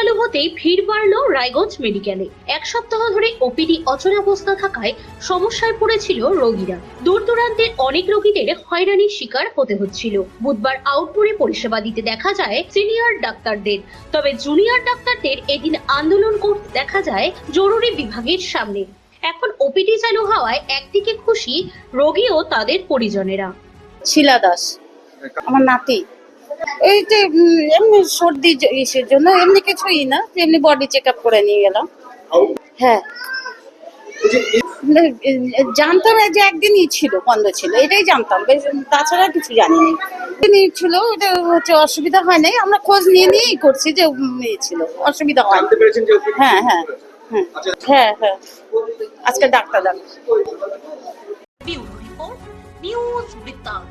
চালু হতেই ভিড় বাড়ল রায়গঞ্জ মেডিকেলে। এক সপ্তাহ ধরে ওপিডি অচলাবস্থা থাকায় সমস্যায় পড়েছিল রোগীরা। দূর দূরান্তের অনেক রোগীদের হয়রানির শিকার হতে হচ্ছিল। বুধবার আউটডোরে পরিষেবা দিতে দেখা যায় সিনিয়র ডাক্তারদের। তবে জুনিয়র ডাক্তারদের এদিন আন্দোলন করতে দেখা যায় জরুরি বিভাগের সামনে। এখন ওপিডি চালু হওয়ায় একদিকে খুশি রোগী ও তাদের পরিজনেরা। শিলা দাস। আমার নাতি। এই যে এমনি সর্দি ইসের জন্য এমনি কিছুই না, এমনি বডি চেক আপ করে নিয়ে গেলাম। হ্যাঁ। জানতাম যে একদিনই ছিল, বন্ধ ছিল, এটাই জানতাম তাছাড়া কিছু জানি না। একদিনই ছিল, এটা হচ্ছে অসুবিধা হয় নাই, আমরা খোঁজ নিয়ে নিয়েই করছি যে ইয়ে ছিল, অসুবিধা হয় হ্যাঁ হ্যাঁ হ্যাঁ হ্যাঁ হ্যাঁ। আজকে ডাক্তার ডাক্তার নিউজ বৃত্তান্ত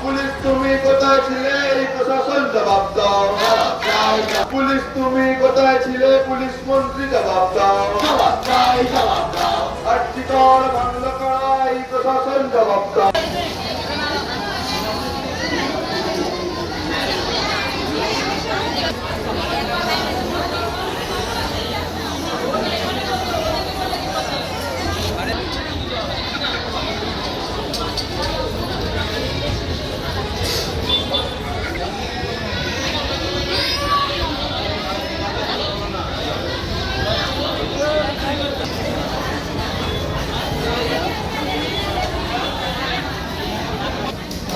পুলিশ তুমি কোথায় ছিলে? এই প্রশাসন জবাব দাও পুলিশ তুমি কোথায় ছিলে? পুলিশ মন্ত্রী জবাব দাও আর্থিকর বন্ধ করা এই প্রশাসন জবাব দাও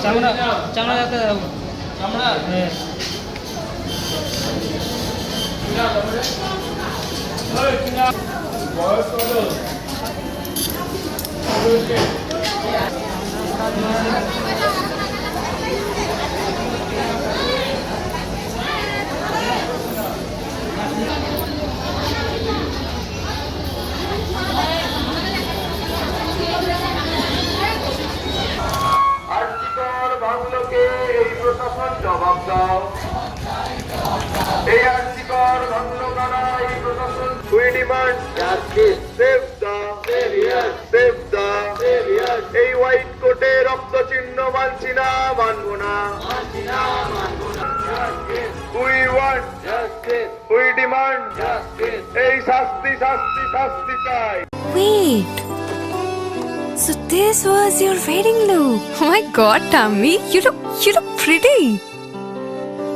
চামড়া চামড়া যাতে চামড়া? হ্যাঁ। আর্থিকর বাংলোকে এই প্রশাসন জবাব দাও এই আর্থিকর বাংলো করা এই প্রশাসন we demand justice save the save the এই হোয়াইট কোটে রক্ত চিহ্ন মানছি না মানবো না উই ওয়ান্ট উই ডিমান্ড এই শাস্তি শাস্তি শাস্তি চাই Wait. So this was your wedding look. Oh my god, Tammy, you look you look pretty.